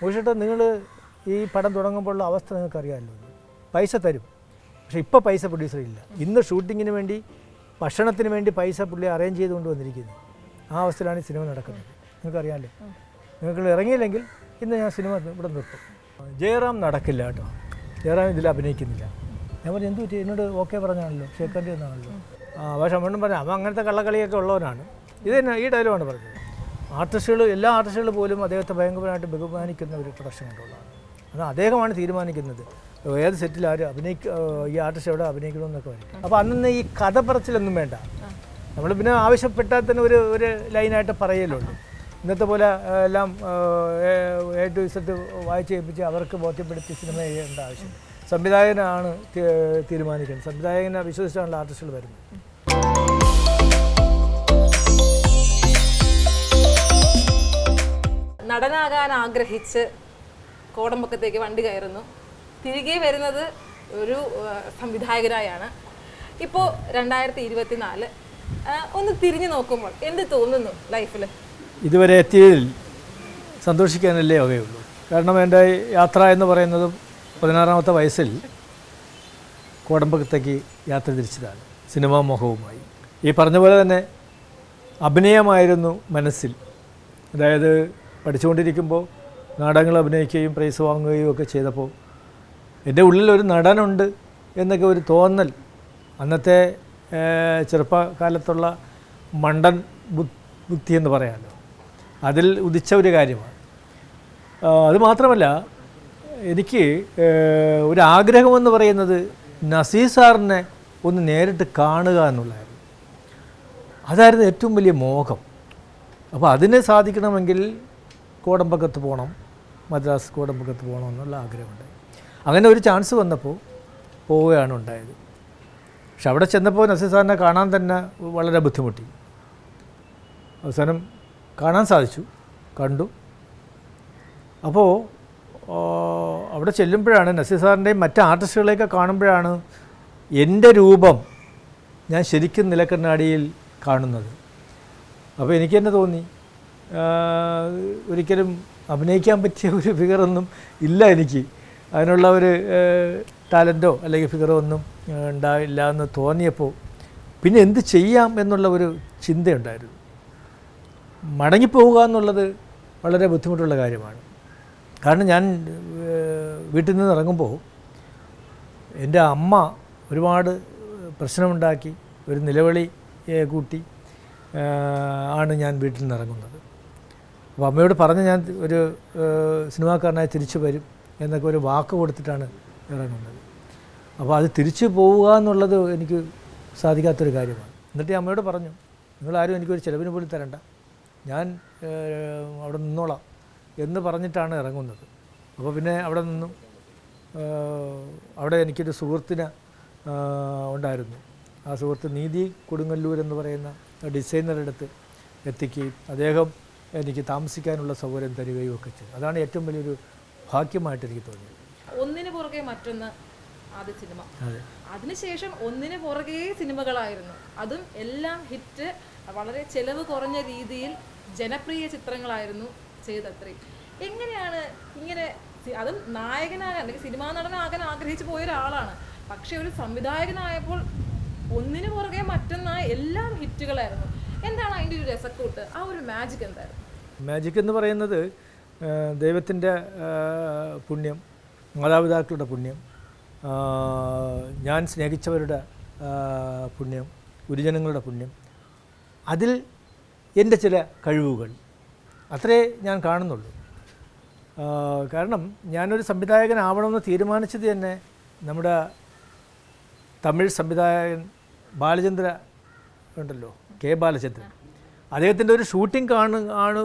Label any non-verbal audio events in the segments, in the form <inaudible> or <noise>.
മോശിട്ട് നിങ്ങൾ ഈ പടം തുടങ്ങുമ്പോഴുള്ള അവസ്ഥ നിങ്ങൾക്ക് അറിയാമല്ലോ പൈസ തരും. പക്ഷേ ഇപ്പോൾ പൈസ പ്രൊഡ്യൂസർ ഇല്ല. ഇന്ന് ഷൂട്ടിങ്ങിന് വേണ്ടി ഭക്ഷണത്തിന് വേണ്ടി പൈസ പുള്ളി അറേഞ്ച് ചെയ്ത് കൊണ്ടുവന്നിരിക്കുന്നത് ആ അവസ്ഥയിലാണ് ഈ സിനിമ നടക്കുന്നത്. നിങ്ങൾക്കറിയാമല്ലോ. നിങ്ങൾക്ക് ഇറങ്ങിയില്ലെങ്കിൽ ഇന്ന് ഞാൻ സിനിമ ഇവിടെ നിർത്തും. ജയറാം നടക്കില്ല കേട്ടോ. ജയറാം ഇതിൽ അഭിനയിക്കുന്നില്ല. ഞാൻ പറഞ്ഞു എന്തു പറ്റി? എന്നോട് ഓക്കെ പറഞ്ഞാണല്ലോ. ഷേക്കണ്ടി എന്നാണല്ലോ ആ പക്ഷെ അമ്മണ്ണും പറഞ്ഞു അവൻ അങ്ങനത്തെ കള്ളക്കളിയൊക്കെ ഉള്ളവനാണ്. ഇത് തന്നെ ഈ ഡയലോഗാണ് പറഞ്ഞത്. ആർട്ടിസ്റ്റുകൾ എല്ലാ ആർട്ടിസ്റ്റുകൾ പോലും അദ്ദേഹത്തെ ഭയങ്കരമായിട്ട് ബഹുമാനിക്കുന്ന ഒരു പ്രൊഡക്ഷൻ കൊണ്ടുള്ളതാണ് അത് അദ്ദേഹമാണ് തീരുമാനിക്കുന്നത്. ഏത് സെറ്റിൽ ആര് അഭിനയിക്ക ഈ ആർട്ടിസ്റ്റ് എവിടെ അഭിനയിക്കണമെന്നൊക്കെ പറയും അപ്പോൾ അന്ന് ഈ കഥ പറച്ചിലൊന്നും വേണ്ട. നമ്മൾ പിന്നെ ആവശ്യപ്പെട്ടാൽ തന്നെ ഒരു ഒരു ലൈനായിട്ട് പറയലുള്ളൂ. ഇന്നത്തെ പോലെ എല്ലാം എ ടു ഇസറ്റ് വായിച്ച് ചെയ്യിപ്പിച്ച് അവർക്ക് ബോധ്യപ്പെടുത്തി സിനിമ ചെയ്യേണ്ട ആവശ്യം. സംവിധായകനാണ് തീരുമാനിക്കുന്നത്. സംവിധായകനെ വിശ്വസിച്ചാണല്ലോ ആർട്ടിസ്റ്റുകൾ വരുന്നത്. നടനാകാൻ ആഗ്രഹിച്ച് കോടമ്പക്കത്തേക്ക് വണ്ടി കയറുന്നു. തിരികെ വരുന്നത് ഒരു സംവിധായകനായാണ്. ഇപ്പോൾ രണ്ടായിരത്തി ഇരുപത്തി നാല് ഒന്ന് തിരിഞ്ഞു നോക്കുമ്പോൾ എന്ത് തോന്നുന്നു ലൈഫിൽ ഇതുവരെ എത്തിയതിൽ സന്തോഷിക്കാനല്ലേ വകയുള്ളൂ കാരണം എന്റെ യാത്ര എന്ന് പറയുന്നത് പതിനാറാമത്തെ വയസ്സിൽ കോടമ്പക്കത്തേക്ക് യാത്ര തിരിച്ചതാണ്. സിനിമാ മോഹവുമായി. ഈ പറഞ്ഞ പോലെ തന്നെ അഭിനയമായിരുന്നു മനസ്സിൽ. അതായത് പഠിച്ചുകൊണ്ടിരിക്കുമ്പോൾ നാടകങ്ങൾ അഭിനയിക്കുകയും പ്രൈസ് വാങ്ങുകയും ഒക്കെ ചെയ്തപ്പോൾ എന്റെ ഉള്ളിൽ ഒരു നടനുണ്ട് എന്നൊക്കെ ഒരു തോന്നൽ. അന്നത്തെ ചെറുപ്പകാലത്തുള്ള മണ്ടൻ ബുദ്ധി എന്ന് പറയാമല്ലോ അതിൽ ഉദിച്ച ഒരു കാര്യമാണ്. അതുമാത്രമല്ല അത് മാത്രമല്ല എനിക്ക് ഒരു ആഗ്രഹമെന്ന് പറയുന്നത് നസീർ സാറിനെ ഒന്ന് നേരിട്ട് കാണുക എന്നുള്ളതായിരുന്നു. അതായിരുന്നു ഏറ്റവും വലിയ മോഹം. അപ്പോൾ അതിനെ സാധിക്കണമെങ്കിൽ കോടമ്പക്കത്ത് പോകണം മദ്രാസ് കോടമ്പക്കത്ത് പോകണം എന്നുള്ള ആഗ്രഹമുണ്ട്. അങ്ങനെ ഒരു ചാൻസ് വന്നപ്പോൾ പോവുകയാണ് ഉണ്ടായത്. പക്ഷെ അവിടെ ചെന്നപ്പോൾ നസീർ സാറിനെ കാണാൻ തന്നെ വളരെ ബുദ്ധിമുട്ടി. അവസാനം കാണാൻ സാധിച്ചു കണ്ടു. അപ്പോൾ അവിടെ ചെല്ലുമ്പോഴാണ് നസീർ സാറിന്റെയും മറ്റ് ആർട്ടിസ്റ്റുകളെയൊക്കെ കാണുമ്പോഴാണ് എന്റെ രൂപം ഞാൻ ശരിക്കും നിലക്കണ്ണാടിയിൽ കാണുന്നത്. അപ്പോൾ എനിക്ക് തന്നെ തോന്നി ഒരിക്കലും അഭിനയിക്കാൻ പറ്റിയ ഒരു ഫിഗറൊന്നും ഇല്ല എനിക്ക്. അതിനുള്ള ഒരു ടാലന്റോ അല്ലെങ്കിൽ ഫിഗറോ ഒന്നും ഉണ്ടായില്ല എന്ന് തോന്നിയപ്പോൾ പിന്നെ എന്ത് ചെയ്യാം എന്നുള്ള ഒരു ചിന്തയുണ്ടായിരുന്നു. മടങ്ങിപ്പോവുക എന്നുള്ളത് വളരെ ബുദ്ധിമുട്ടുള്ള കാര്യമാണ്. കാരണം ഞാൻ വീട്ടിൽ നിന്ന് ഇറങ്ങുമ്പോൾ എന്റെ അമ്മ ഒരുപാട് പ്രശ്നമുണ്ടാക്കി ഒരു നിലവിളി കൂട്ടി ആണ് ഞാൻ വീട്ടിൽ നിന്ന് ഇറങ്ങുന്നത്. അപ്പോൾ അമ്മയോട് പറഞ്ഞ് ഞാൻ ഒരു സിനിമാക്കാരനായി തിരിച്ചു വരും എന്നൊക്കെ ഒരു വാക്ക് കൊടുത്തിട്ടാണ് ഇറങ്ങുന്നത്. അപ്പോൾ അത് തിരിച്ചു പോവുക എന്നുള്ളത് എനിക്ക് സാധിക്കാത്തൊരു കാര്യമാണ്. എന്നിട്ട് ഞാൻ അമ്മയോട് പറഞ്ഞു നിങ്ങളാരും എനിക്കൊരു ചിലവിന് പോലും തരണ്ട. ഞാൻ അവിടെ നിന്നോളാം എന്ന് പറഞ്ഞിട്ടാണ് ഇറങ്ങുന്നത്. അപ്പോൾ പിന്നെ അവിടെ നിന്നും അവിടെ എനിക്കൊരു സുഹൃത്തിന് ഉണ്ടായിരുന്നു. ആ സുഹൃത്ത് നീതി കൊടുങ്ങല്ലൂർ എന്ന് പറയുന്ന ഡിസൈനറുടെ അടുത്ത് എത്തിക്കുകയും അദ്ദേഹം എനിക്ക് താമസിക്കാനുള്ള സൗകര്യം തരികയും ഒക്കെ ചെയ്തു. അതാണ് ഏറ്റവും വലിയൊരു ഭാഗ്യമായിട്ട് എനിക്ക് തോന്നിയത്. ഒന്നിന് പുറകെ മറ്റൊന്ന് ആദ്യ സിനിമ. അതെ. അതിനുശേഷം ഒന്നിന് പുറകെ സിനിമകളായിരുന്നു. അതും എല്ലാം ഹിറ്റ് വളരെ ചെലവ് കുറഞ്ഞ രീതിയിൽ ജനപ്രിയ ചിത്രങ്ങളായിരുന്നു ചെയ്തത്രയും എങ്ങനെയാണ് ഇങ്ങനെ അതും നായകനാകാൻ അല്ലെങ്കിൽ സിനിമാ നടനാകാൻ ആഗ്രഹിച്ചു പോയ ഒരാളാണ് പക്ഷെ ഒരു സംവിധായകനായപ്പോൾ ഒന്നിനു പുറകെ മറ്റൊന്നായ എല്ലാം ഹിറ്റുകളായിരുന്നു. എന്താണ് അതിന്റെ ഒരു രസക്കൂട്ട്? ആ ഒരു മാജിക് എന്തായിരുന്നു? മാജിക് എന്ന് പറയുന്നത് ദൈവത്തിന്റെ പുണ്യം മാതാപിതാക്കളുടെ പുണ്യം ഞാൻ സ്നേഹിച്ചവരുടെ പുണ്യം ഗുരുജനങ്ങളുടെ പുണ്യം. അതിൽ എന്റെ ചില കഴിവുകൾ. അത്രേ ഞാൻ കാണുന്നുള്ളൂ. കാരണം ഞാനൊരു സംവിധായകനാവണമെന്ന് തീരുമാനിച്ചത് തന്നെ നമ്മുടെ തമിഴ് സംവിധായകൻ ബാലചന്ദ്ര ഉണ്ടല്ലോ. കെ ബാലചന്ദ്രൻ. അദ്ദേഹത്തിന്റെ ഒരു ഷൂട്ടിംഗ് കാണു ആണ്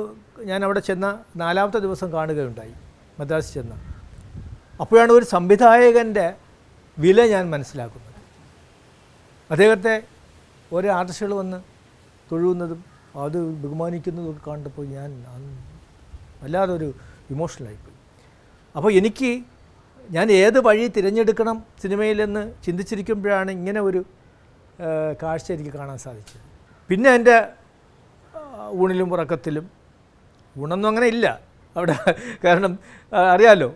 ഞാൻ അവിടെ ചെന്ന നാലാമത്തെ ദിവസം കാണുകയുണ്ടായി മദ്രാസ് ചെന്ന. അപ്പോഴാണ് ഒരു സംവിധായകന്റെ വില ഞാൻ മനസ്സിലാക്കുന്നത്. അദ്ദേഹത്തെ ഓരോ ആർട്ടിസ്റ്റുകൾ വന്ന് തൊഴുന്നതും അത് ബഹുമാനിക്കുന്നതും കണ്ടപ്പോൾ ഞാൻ വല്ലാതെ ഒരു ഇമോഷണലായിപ്പോയി അപ്പോൾ എനിക്ക് ഞാൻ ഏത് വഴി തിരഞ്ഞെടുക്കണം സിനിമയിലെന്ന് ചിന്തിച്ചിരിക്കുമ്പോഴാണ് ഇങ്ങനെ ഒരു കാഴ്ച എനിക്ക് കാണാൻ സാധിച്ചത്. പിന്നെ എന്റെ ഊണിലും ഉറക്കത്തിലും ഊണൊന്നും അങ്ങനെ ഇല്ല. അവിടെ <laughs> കാരണം അറിയാലോ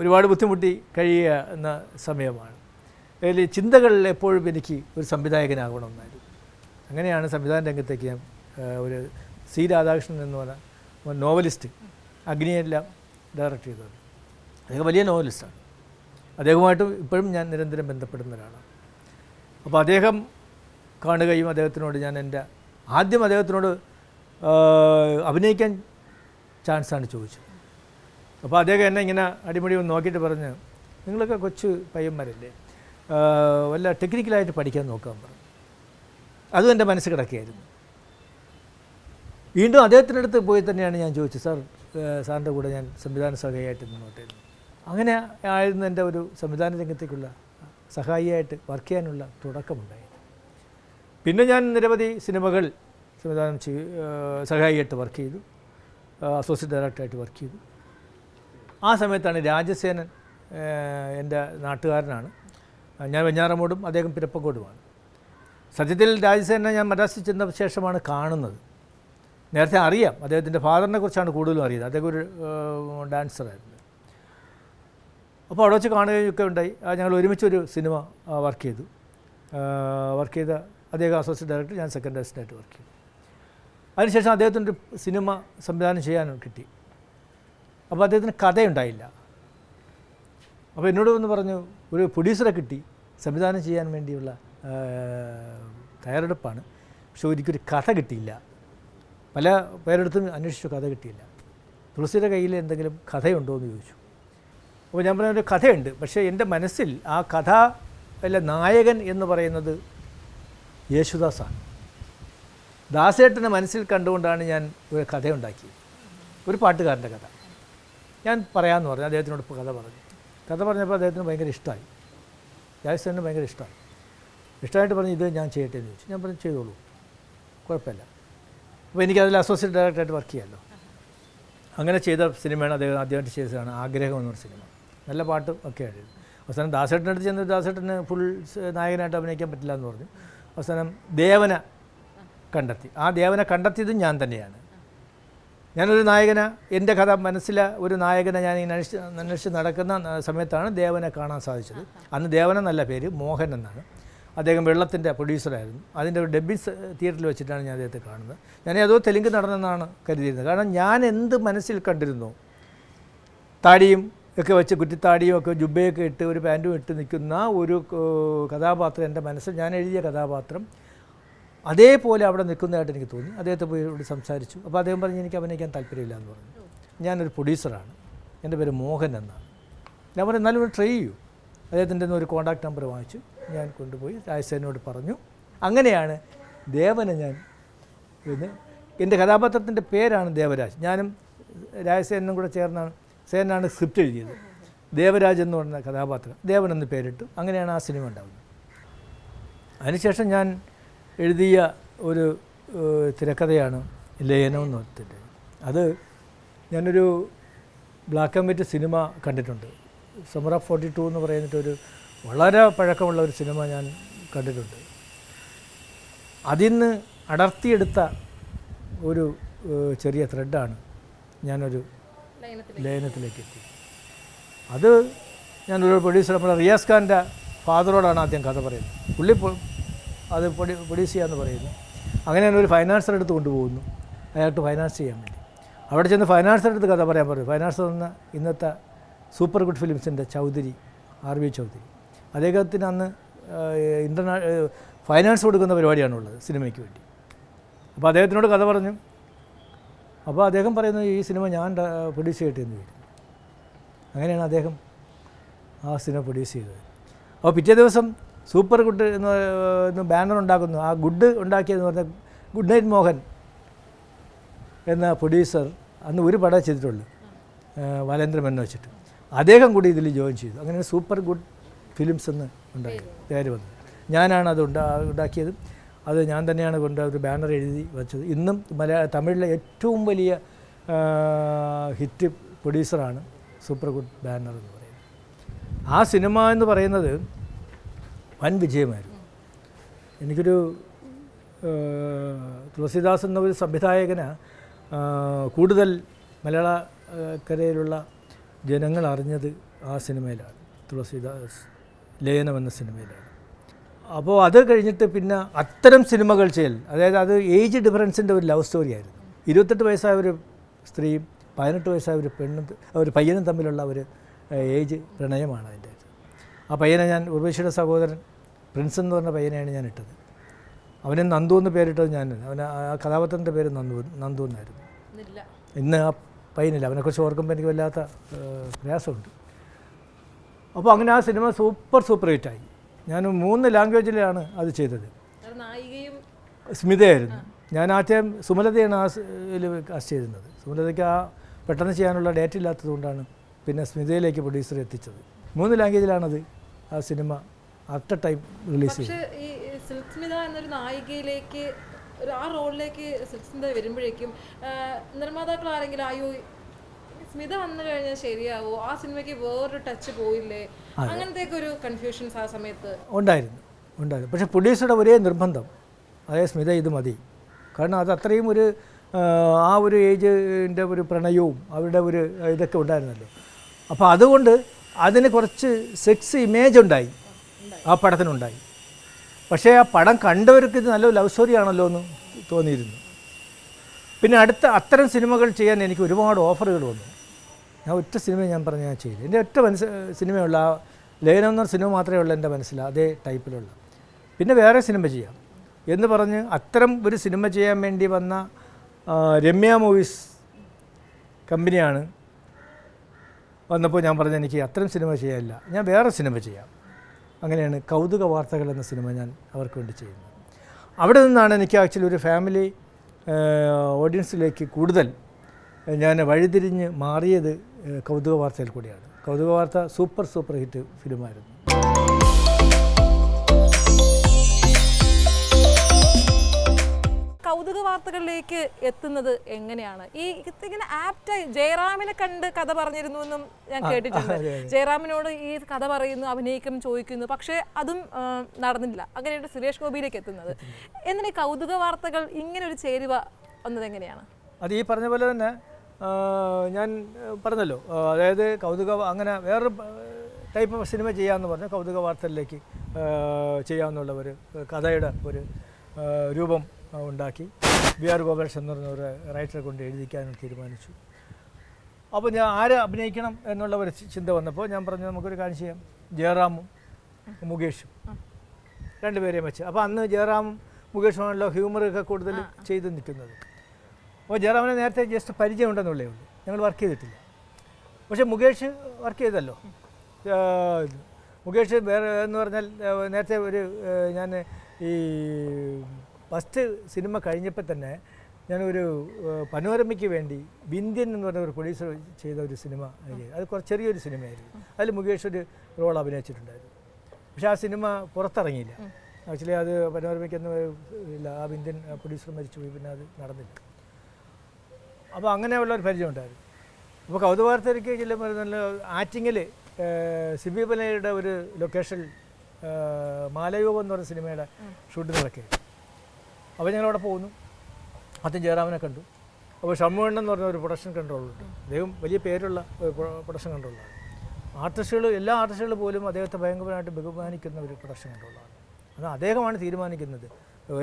ഒരുപാട് ബുദ്ധിമുട്ടി കഴിയുക എന്ന സമയമാണ്. അതിൽ ചിന്തകളിൽ എപ്പോഴും എനിക്ക് ഒരു സംവിധായകനാകണമെന്നായിരുന്നു. അങ്ങനെയാണ് സംവിധാന രംഗത്തേക്ക് ഞാൻ ഒരു സി രാധാകൃഷ്ണൻ എന്ന് പറഞ്ഞ നോവലിസ്റ്റ് അഗ്നിയെല്ലാം ഡയറക്റ്റ് ചെയ്തത്. അദ്ദേഹം വലിയ നോവലിസ്റ്റാണ്. അദ്ദേഹവുമായിട്ട് ഇപ്പോഴും ഞാൻ നിരന്തരം ബന്ധപ്പെടുന്ന ഒരാളാണ് അപ്പോൾ അദ്ദേഹം കാണുകയും അദ്ദേഹത്തിനോട് ഞാൻ എന്റെ ആദ്യം അദ്ദേഹത്തിനോട് അഭിനയിക്കാൻ ചാൻസാണ് ചോദിച്ചത്. അപ്പോൾ അദ്ദേഹം എന്നെ ഇങ്ങനെ അടിമുടി ഒന്ന് നോക്കിയിട്ട് പറഞ്ഞ് നിങ്ങളൊക്കെ കൊച്ചു പയ്യന്മാരല്ലേ? വല്ല ടെക്നിക്കലായിട്ട് പഠിക്കാൻ നോക്കാൻ പറഞ്ഞു അതും എന്റെ മനസ്സ് കിടക്കുകയായിരുന്നു. വീണ്ടും അദ്ദേഹത്തിന്റെ അടുത്ത് പോയി തന്നെയാണ് ഞാൻ ചോദിച്ചത് സാർ സാറിന്റെ കൂടെ ഞാൻ സംവിധാന സഹായിയായിട്ട് മുന്നോട്ട് വരുന്നു അങ്ങനെ ആയിരുന്നു എന്റെ ഒരു സംവിധാന രംഗത്തേക്കുള്ള സഹായിയായിട്ട് വർക്ക് ചെയ്യാനുള്ള തുടക്കമുണ്ടായത്. പിന്നെ ഞാൻ നിരവധി സിനിമകൾ സംവിധാനം ചെയ്തു സഹായിയായിട്ട് വർക്ക് ചെയ്തു. അസോസിയേറ്റ് ഡയറക്ടറായിട്ട് വർക്ക് ചെയ്തു. ആ സമയത്താണ് രാജസേനൻ എന്റെ നാട്ടുകാരനാണ്. ഞാൻ വെഞ്ഞാറമോടും അദ്ദേഹം പിരപ്പക്കോടുമാണ് സത്യത്തിൽ രാജസേനെ ഞാൻ മദ്രാസിൽ ചെന്ന ശേഷമാണ് കാണുന്നത്. നേരത്തെ അറിയാം അദ്ദേഹത്തിന്റെ ഫാദറിനെ കുറിച്ചാണ് കൂടുതലും അറിയുന്നത്. അദ്ദേഹം ഒരു ഡാൻസറായിരുന്നു അപ്പോൾ അവിടെ വെച്ച് കാണുകയൊക്കെ ഉണ്ടായി. ഞങ്ങൾ ഒരുമിച്ചൊരു സിനിമ വർക്ക് ചെയ്തു. വർക്ക് ചെയ്ത അദ്ദേഹം അസോസിയേറ്റ് ഡയറക്ടർ ഞാൻ സെക്കൻഡ് അസിസ്റ്റന്റായിട്ട് വർക്ക് ചെയ്തു. അതിനുശേഷം അദ്ദേഹത്തിന്റെ സിനിമ സംവിധാനം ചെയ്യാൻ കിട്ടി. അപ്പോൾ അദ്ദേഹത്തിന് കഥയുണ്ടായില്ല. അപ്പോൾ എന്നോട് വന്ന് പറഞ്ഞു ഒരു പ്രൊഡ്യൂസറെ കിട്ടി സംവിധാനം ചെയ്യാൻ വേണ്ടിയുള്ള തയ്യാറെടുപ്പാണ്. പക്ഷെ ഒരിക്കലും കഥ കിട്ടിയില്ല. പല പേരെടുത്തും അന്വേഷിച്ചു കഥ കിട്ടിയില്ല. തുളസിയുടെ കയ്യിൽ എന്തെങ്കിലും കഥയുണ്ടോ എന്ന് ചോദിച്ചു. അപ്പോൾ ഞാൻ പറഞ്ഞ ഒരു കഥയുണ്ട്. പക്ഷേ എന്റെ മനസ്സിൽ ആ കഥ അല്ല നായകൻ എന്ന് പറയുന്നത് യേശുദാസാണ് ദാസേട്ടനെ മനസ്സിൽ കണ്ടുകൊണ്ടാണ് ഞാൻ ഒരു കഥയുണ്ടാക്കിയത്. ഒരു പാട്ടുകാരന്റെ കഥ. ഞാൻ പറയാമെന്ന് പറഞ്ഞു. അദ്ദേഹത്തിനോട് ഇപ്പോൾ കഥ പറഞ്ഞു. കഥ പറഞ്ഞപ്പോൾ അദ്ദേഹത്തിന് ഭയങ്കര ഇഷ്ടമായി. രാജസ്ഥാനിന് ഭയങ്കര ഇഷ്ടമായി. ഇഷ്ടമായിട്ട് പറഞ്ഞു ഇത് ഞാൻ ചെയ്യട്ടെ എന്ന് ചോദിച്ചു. ഞാൻ പറഞ്ഞു ചെയ്തോളൂ. കുഴപ്പമില്ല. അപ്പോൾ എനിക്കതിൽ അസോസിയേറ്റ് ഡയറക്ടറായിട്ട് വർക്ക് ചെയ്യാമല്ലോ. അങ്ങനെ ചെയ്ത സിനിമയാണ് അദ്ദേഹം ആദ്യമായിട്ട് ചെയ്തതാണ് ആഗ്രഹം എന്നൊരു സിനിമ. നല്ല പാട്ട് ഒക്കെ ആയിരുന്നു. അവസാനം ദാസേട്ടനടുത്ത് ചെന്ന് ദാസേട്ടന് ഫുൾ നായകനായിട്ട് അഭിനയിക്കാൻ പറ്റില്ല എന്ന് പറഞ്ഞു. അവസാനം ദേവനെ കണ്ടെത്തി. ആ ദേവനെ കണ്ടെത്തിയതും ഞാൻ തന്നെയാണ്. ഞാനൊരു നായകന. എന്റെ കഥ മനസ്സിലെ ഒരു നായകനെ ഞാൻ ഇങ്ങനെ അന്വേഷിച്ച് നടക്കുന്ന സമയത്താണ് ദേവനെ കാണാൻ സാധിച്ചത്. അന്ന് ദേവൻ എന്നല്ല പേര് മോഹൻ എന്നാണ്. അദ്ദേഹം വെള്ളത്തിന്റെ പ്രൊഡ്യൂസറായിരുന്നു അതിന്റെ ഒരു ഡബ്ബിങ് തിയേറ്ററിൽ വെച്ചിട്ടാണ് ഞാൻ അദ്ദേഹത്തെ കാണുന്നത്. ഞാൻ ഏതോ തെലുങ്ക് നടന്നെന്നാണ് കരുതിയിരുന്നത്. കാരണം ഞാൻ എന്ത് മനസ്സിൽ കണ്ടിരുന്നു? താടിയും ഒക്കെ വെച്ച് കുറ്റിത്താടിയും ഒക്കെ ജുബയൊക്കെ ഇട്ട് ഒരു പാന്റും ഇട്ട് നിൽക്കുന്ന ഒരു കഥാപാത്രം എന്റെ മനസ്സിൽ ഞാൻ എഴുതിയ കഥാപാത്രം. അതേപോലെ അവിടെ നിൽക്കുന്നതായിട്ട് എനിക്ക് തോന്നി. അദ്ദേഹത്തെ പോയി ഇവിടെ സംസാരിച്ചു. അപ്പോൾ അദ്ദേഹം പറഞ്ഞ് എനിക്ക് അഭിനയിക്കാൻ താല്പര്യമില്ല എന്ന് പറഞ്ഞു. ഞാനൊരു പ്രൊഡ്യൂസറാണ്. എന്റെ പേര് മോഹൻ എന്നാണ്. ഞാൻ പറഞ്ഞു എന്നാലും ഒരു ട്രൈ ചെയ്യൂ. അദ്ദേഹത്തിന്റെ ഒരു കോൺടാക്ട് നമ്പർ വാങ്ങിച്ചു. ഞാൻ കൊണ്ടുപോയി രാജസേനോട് പറഞ്ഞു. അങ്ങനെയാണ് ദേവനെ ഞാൻ പിന്നെ എന്റെ കഥാപാത്രത്തിന്റെ പേരാണ് ദേവരാജ്. ഞാനും രാജസേനും കൂടെ ചേർന്നാണ് സേനാണ് സ്ക്രിപ്റ്റ് എഴുതിയത്. ദേവരാജ് എന്ന് പറഞ്ഞ കഥാപാത്രം. ദേവൻ എന്ന് പേരിട്ടു. അങ്ങനെയാണ് ആ സിനിമ ഉണ്ടാകുന്നത് അതിനുശേഷം ഞാൻ എഴുതിയ ഒരു തിരക്കഥയാണ് ലയനം എന്ന് പറഞ്ഞിട്ട്. അത് ഞാനൊരു ബ്ലാക്ക് ആൻഡ് വൈറ്റ് സിനിമ കണ്ടിട്ടുണ്ട്. സമറ ഫോർട്ടി ടു എന്ന് പറയുന്നിട്ടൊരു വളരെ പഴക്കമുള്ള ഒരു സിനിമ ഞാൻ കണ്ടിട്ടുണ്ട്. അതിൽ നിന്ന് അടർത്തിയെടുത്ത ഒരു ചെറിയ ത്രെഡാണ് ഞാനൊരു ലയനത്തിലേക്ക്. എത്തി. അത് ഞാനൊരു പ്രൊഡ്യൂസർ നമ്മുടെ റിയാസ് ഖാന്റെ ഫാദറോടാണ് ആദ്യം കഥ പറയുന്നത്. പുള്ളി അത് പ്രൊഡ്യൂ- പ്രൊഡ്യൂസ് ചെയ്യാമെന്ന് പറയുന്നു. അങ്ങനെ ഒരു ഫൈനാൻസർ എടുത്ത് കൊണ്ടുപോകുന്നു. അയാൾക്ക് ഫൈനാൻസ് ചെയ്യാൻ വേണ്ടി. അവിടെ ചെന്ന് ഫൈനാൻസർ എടുത്ത് കഥ പറയാൻ പറഞ്ഞു. ഫൈനാൻസർ എന്ന ഇന്നത്തെ സൂപ്പർ ഗുഡ് ഫിലിംസിന്റെ ചൗധരി ആർ വി ചൗധരി. അദ്ദേഹത്തിന് അന്ന് ഇന്റർനാ ഫൈനാൻസ് കൊടുക്കുന്ന പരിപാടിയാണുള്ളത് സിനിമയ്ക്ക് വേണ്ടി. അപ്പോൾ അദ്ദേഹത്തിനോട് കഥ പറഞ്ഞു. അപ്പോൾ അദ്ദേഹം പറയുന്നത് ഈ സിനിമ ഞാൻ പ്രൊഡ്യൂസ് ചെയ്യട്ടെ എന്ന് ചോദിക്കുന്നു അങ്ങനെയാണ് അദ്ദേഹം ആ സിനിമ പ്രൊഡ്യൂസ് ചെയ്തത്. അപ്പോൾ പിറ്റേ ദിവസം സൂപ്പർ ഗുഡ് എന്ന് ബാനർ ഉണ്ടാക്കുന്നു. ആ ഗുഡ് ഉണ്ടാക്കിയതെന്ന് പറഞ്ഞാൽ ഗുഡ് നൈറ്റ് മോഹൻ എന്ന പ്രൊഡ്യൂസർ അന്ന് ഒരു പടം ചെയ്തിട്ടുള്ളൂ. വലേന്ദ്രൻ എന്ന് വെച്ചിട്ട്. അദ്ദേഹം കൂടി ഇതിൽ ജോയിൻ ചെയ്തു. അങ്ങനെ സൂപ്പർ ഗുഡ് ഫിലിംസ് എന്ന് ഉണ്ടായി പേര് വന്നു ഞാനാണ് അത് ഉണ്ടാ ഉണ്ടാക്കിയത്. അത് ഞാൻ തന്നെയാണ് കൊണ്ട് ഒരു ബാനർ എഴുതി വെച്ചത്. ഇന്നും മലയാള തമിഴിലെ ഏറ്റവും വലിയ ഹിറ്റ് പ്രൊഡ്യൂസറാണ് സൂപ്പർ ഗുഡ് ബാനർ എന്ന് പറയുന്നത്. ആ സിനിമ എന്ന് പറയുന്നത് വൻ വിജയമായിരുന്നു. എനിക്കൊരു തുളസിദാസ് എന്ന ഒരു സംവിധായകന് കൂടുതൽ മലയാള കരയിലുള്ള ജനങ്ങൾ അറിഞ്ഞത് ആ സിനിമയിലാണ്. തുളസിദാസ് ലയനം എന്ന സിനിമയിലാണ്. അപ്പോൾ അത് കഴിഞ്ഞിട്ട് പിന്നെ അത്തരം സിനിമകൾ ചെയ്യൽ. അതായത് അത് ഏജ് ഡിഫറൻസിന്റെ ഒരു ലവ് സ്റ്റോറി ആയിരുന്നു. ഇരുപത്തെട്ട് വയസ്സായ ഒരു സ്ത്രീയും പതിനെട്ട് വയസ്സായ ഒരു പെണ്ണും ഒരു പയ്യനും തമ്മിലുള്ള ഒരു ഏജ് പ്രണയമാണ് അതിന്റെ ആ പയ്യനെ ഞാൻ ഉർവശിയുടെ സഹോദരൻ പ്രിൻസ് എന്ന് പറഞ്ഞ പയ്യനെയാണ് ഞാൻ ഇട്ടത്. അവനെ നന്ദു എന്ന് പേരിട്ടത് ഞാൻ അവന് ആ കഥാപാത്രത്തിന്റെ പേര് നന്ദു നന്ദു എന്നായിരുന്നു. ഇന്ന് ആ പയ്യനില്ല. അവനെക്കുറിച്ച് ഓർക്കുമ്പോൾ എനിക്ക് വല്ലാത്ത പ്രയാസമുണ്ട്. അപ്പോൾ അങ്ങനെ ആ സിനിമ സൂപ്പർ സൂപ്പർ ഹിറ്റായി. ഞാൻ മൂന്ന് ലാംഗ്വേജിലാണ് അത് ചെയ്തത്. സ്മിതയായിരുന്നു. ഞാൻ ആദ്യം സുമലതയാണ് ആ കാസ്റ്റ് ചെയ്തിരുന്നത്. സുമലതയ്ക്ക് ആ പെട്ടെന്ന് ചെയ്യാനുള്ള ഡേറ്റ് ഇല്ലാത്തതുകൊണ്ടാണ് പിന്നെ സ്മിതയിലേക്ക് പ്രൊഡ്യൂസർ എത്തിച്ചത്. മൂന്ന് ലാംഗ്വേജിലാണത് ആ സിനിമ അറ്റ് ടൈം റിലീസ് ചെയ്തത്. നായികയിലേക്ക് ആ റോളിലേക്ക് സിൽക്ക് സ്മിത വരുമ്പോഴേക്കും നിർമ്മാതാക്കൾ ആരെങ്കിലും അയ്യോ സ്മിത വന്നു കഴിഞ്ഞാൽ ശരിയാവോ? ആ സിനിമയ്ക്ക് വേറൊരു ടച്ച് പോയില്ലേ? അങ്ങനത്തെ ഒരു കൺഫ്യൂഷൻസ് ആ സമയത്ത് ഉണ്ടായിരുന്നു ഉണ്ടായിരുന്നു. പക്ഷെ പ്രൊഡ്യൂസറുടെ ഒരേ നിർബന്ധം. അതായത് സ്മിത ഇത് മതി. കാരണം അത് അത്രയും ഒരു ആ, ആ ഒരു ഏജിന്റെ ഒരു പ്രണയവും അവരുടെ ഒരു ഇതൊക്കെ ഉണ്ടായിരുന്നല്ലോ. അപ്പോൾ അതുകൊണ്ട് അതിന് കുറച്ച് സെക്സ് ഇമേജ് ഉണ്ടായി. ആ പടത്തിനുണ്ടായി. പക്ഷേ ആ പടം കണ്ടവർക്ക് ഇത് നല്ല ലവ് സ്റ്റോറി ആണല്ലോ എന്ന് തോന്നിയിരുന്നു. പിന്നെ അടുത്ത അത്തരം സിനിമകൾ ചെയ്യാൻ എനിക്ക് ഒരുപാട് ഓഫറുകൾ വന്നു. ഞാൻ ഒറ്റ സിനിമ ഞാൻ പറഞ്ഞ ഞാൻ ചെയ്തു. എന്റെ ഒറ്റ മനസ്സ് സിനിമയുള്ള. ആ എന്ന സിനിമ മാത്രമേ ഉള്ളൂ എന്റെ മനസ്സിൽ അതേ ടൈപ്പിലുള്ള. പിന്നെ വേറെ സിനിമ ചെയ്യാം. എന്ന് പറഞ്ഞ് അത്തരം ഒരു സിനിമ ചെയ്യാൻ വേണ്ടി വന്ന രമ്യ മൂവീസ് കമ്പനിയാണ്. വന്നപ്പോൾ ഞാൻ പറഞ്ഞു എനിക്ക് അത്തരം സിനിമ ചെയ്യാനില്ല. ഞാൻ വേറെ സിനിമ ചെയ്യാം. അങ്ങനെയാണ് കൗതുക വാർത്തകൾ എന്ന സിനിമ ഞാൻ അവർക്ക് വേണ്ടി ചെയ്യുന്നത്. അവിടെ നിന്നാണ് എനിക്ക് ആക്ച്വലി ഒരു ഫാമിലി ഓഡിയൻസിലേക്ക് കൂടുതൽ ഞാൻ വഴിതിരിഞ്ഞ് മാറിയത് കൗതുക വാർത്തയിൽ കൂടിയാണ്. കൗതുക വാർത്ത സൂപ്പർ സൂപ്പർ ഹിറ്റ് ഫിലിമായിരുന്നു. കൗതുക വാർത്തകളിലേക്ക് എത്തുന്നത് എങ്ങനെയാണ്? ഈ ഇങ്ങനെ ആപ്റ്റായി ജയറാമിനെ കണ്ട് കഥ പറഞ്ഞിരുന്നു എന്നും ഞാൻ കേട്ടിട്ടുണ്ട്. ജയറാമിനോട് ഈ കഥ പറയുന്നു അഭിനയിക്കും ചോദിക്കുന്നു പക്ഷേ അതും നടന്നില്ല. അങ്ങനെയാണ് സുരേഷ് ഗോപിയിലേക്ക് എത്തുന്നത്. എന്നാൽ ഈ കൗതുക വാർത്തകൾ ഇങ്ങനെ ഒരു ചേരുവ വന്നത് എങ്ങനെയാണ്? അത് ഈ പറഞ്ഞ പോലെ തന്നെ ഞാൻ പറഞ്ഞല്ലോ. അതായത് കൗതുക അങ്ങനെ വേറൊരു ടൈപ്പ് ഓഫ് സിനിമ ചെയ്യാമെന്ന് പറഞ്ഞാൽ കൗതുക വാർത്തയിലേക്ക് ചെയ്യാമെന്നുള്ള ഒരു കഥയുടെ ഒരു രൂപം ഉണ്ടാക്കി. ബി ആർ ഗോപാലകൃഷ്ണൻ എന്ന് പറഞ്ഞ ഒരു റൈറ്ററെ കൊണ്ട് എഴുതിക്കാൻ തീരുമാനിച്ചു. അപ്പോൾ ഞാൻ ആരെ അഭിനയിക്കണം എന്നുള്ള ഒരു ചിന്ത വന്നപ്പോൾ ഞാൻ പറഞ്ഞു നമുക്കൊരു കാര്യം ചെയ്യാം. ജയറാമും മുകേഷും. രണ്ടുപേരെയും വെച്ച്. അപ്പോൾ അന്ന് ജയറാമും മുകേഷുമാണല്ലോ ഹ്യൂമറൊക്കെ കൂടുതൽ ചെയ്ത് നിൽക്കുന്നത്. അപ്പോൾ ജയറാമിനെ നേരത്തെ ജസ്റ്റ് പരിചയമുണ്ടെന്നുള്ളേ ഉള്ളൂ ഞങ്ങൾ വർക്ക് ചെയ്തിട്ടില്ല. പക്ഷേ മുകേഷ് വർക്ക് ചെയ്തല്ലോ. മുകേഷ് വേറെ എന്ന് പറഞ്ഞാൽ നേരത്തെ ഒരു ഞാൻ ഈ ഫസ്റ്റ് സിനിമ കഴിഞ്ഞപ്പോൾ തന്നെ ഞാനൊരു പനോരമയ്ക്ക് വേണ്ടി ബിന്ദ്യൻ എന്ന് പറഞ്ഞ ഒരു പ്രൊഡ്യൂസർ ചെയ്ത ഒരു സിനിമ അത് അത് കുറച്ച് ചെറിയൊരു സിനിമയായിരുന്നു. അതിൽ മുകേഷ് ഒരു റോൾ അഭിനയിച്ചിട്ടുണ്ടായിരുന്നു. പക്ഷേ ആ സിനിമ പുറത്തിറങ്ങിയില്ല. ആക്ച്വലി അത് പനോരമയ്ക്കൊന്നും ഇല്ല. ആ ബിന്ദ്യൻ പ്രൊഡ്യൂസർ മരിച്ചുപോയി. പിന്നെ അത് നടന്നില്ല. അപ്പോൾ അങ്ങനെയുള്ള ഒരു പരിചയം ഉണ്ടായിരുന്നു. അപ്പോൾ കൗതുവാർത്തയ്ക്ക് ചെല്ലുമ്പോൾ നല്ല ആറ്റിങ്ങിൽ സിബി ബലയുടെ ഒരു ലൊക്കേഷൻ മാലയോഗം എന്ന് പറഞ്ഞ സിനിമയുടെ ഷൂട്ടിങ്ങിലൊക്കെ അപ്പോൾ ഞങ്ങളവിടെ പോകുന്നു അതും ജയറാമിനെ കണ്ടു. അപ്പോൾ ഷമ്മുവണ്ണൻ എന്ന് പറഞ്ഞ ഒരു പ്രൊഡക്ഷൻ കൺട്രോളുണ്ട് അദ്ദേഹം വലിയ പേരുള്ള പ്രൊഡക്ഷൻ കൺട്രോളാണ് ആർട്ടിസ്റ്റുകൾ എല്ലാ ആർട്ടിസ്റ്റുകൾ പോലും അദ്ദേഹത്തെ ഭയങ്കരമായിട്ട് ബഹുമാനിക്കുന്ന ഒരു പ്രൊഡക്ഷൻ കൺട്രോളാണ് അത് അദ്ദേഹമാണ് തീരുമാനിക്കുന്നത്.